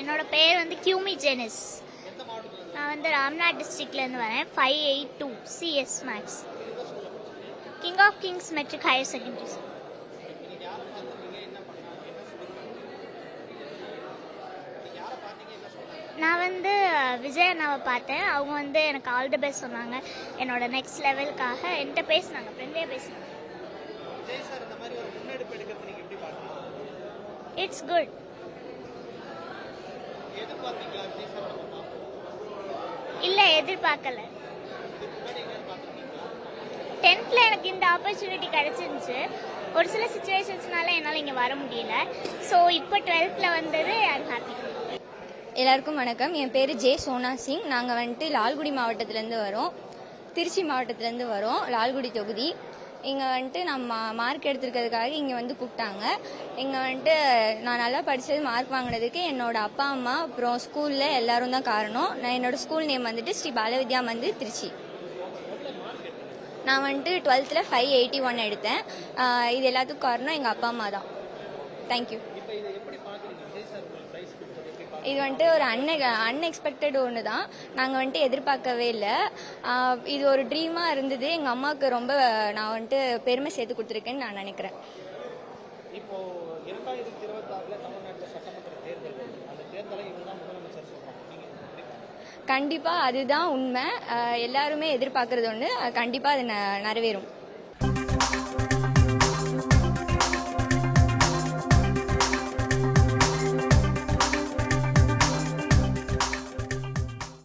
என்னோட பேர் வந்து கியூமி ஜெனிஸ் நான் வந்து ராம்நாத் டிஸ்ட்ரிக்ட்லேருந்து வரேன். Five eight two C S Max king of kings matric higher secondary school நான் வந்து விஜய் அண்ணாவை பார்த்தேன். அவங்க வந்து எனக்கு ஆல் தி பெஸ்ட் சொன்னாங்க. என்னோட நெக்ஸ்ட் லெவலுக்காக என்கிட்ட பேசினாங்க. ஃப்ரெண்ட்லியாக பேசினாங்க. விஜய் சார் இல்லை எதிர்பார்க்கல. டென்த்தில் எனக்கு இந்த ஆப்பர்ச்சுனிட்டி கிடச்சிருந்துச்சு. ஒரு சில சுச்சுவேஷன்ஸ்னால என்னால் இங்கே வர முடியல. ஸோ இப்போ டுவெல்த்தில் வந்தது ஐம் ஹாப்பி எல்லாருக்கும் வணக்கம். என் பேர் ஜே சோனா சிங். நாங்கள் வந்துட்டு லால்குடி மாவட்டத்துலேருந்து வரோம். திருச்சி மாவட்டத்துலேருந்து வரோம் லால்குடி தொகுதி. இங்கே வந்துட்டு நான் மா மார்க் எடுத்திருக்கிறதுக்காக இங்கே வந்து கூப்பிட்டாங்க. இங்கே வந்துட்டு நான் நல்லா படித்தது மார்க் வாங்கினதுக்கு என்னோட அப்பா அம்மா அப்புறம் ஸ்கூலில் எல்லாரும் தான் காரணம். நான் என்னோட ஸ்கூல் நேம் வந்துட்டு ஸ்ரீ பாலவித்யா மந்திர் திருச்சி. நான் வந்துட்டு டுவெல்த்தில் ஃபைவ் எயிட்டி ஒன் எடுத்தேன். இது எல்லாத்துக்கும் காரணம் எங்கள் அப்பா அம்மா தான். தேங்க்யூ இதை வந்துட்டு ஒரு அன்எ அன்எக்ஸ்பெக்டட் ஒன்று தான் நாங்கள் வந்துட்டு எதிர்பார்க்கவே இல்லை. இது ஒரு ட்ரீமாக இருந்தது. எங்கள் அம்மாவுக்கு ரொம்ப நான் வந்துட்டு பெருமை சேர்த்து கொடுத்துருக்கேன்னு நான் நினைக்கிறேன். இப்போ இரண்டாயிரத்தி இருபத்தி ஆறுல தமிழ்நாட்டில் சட்டமன்ற தேர்தல். அந்த தேர்தலை முதலமைச்சர்? கண்டிப்பாக அதுதான் உண்மை. எல்லாருமே எதிர்பார்க்கறது ஒன்று கண்டிப்பாக அது ந- நிறைவேறும்.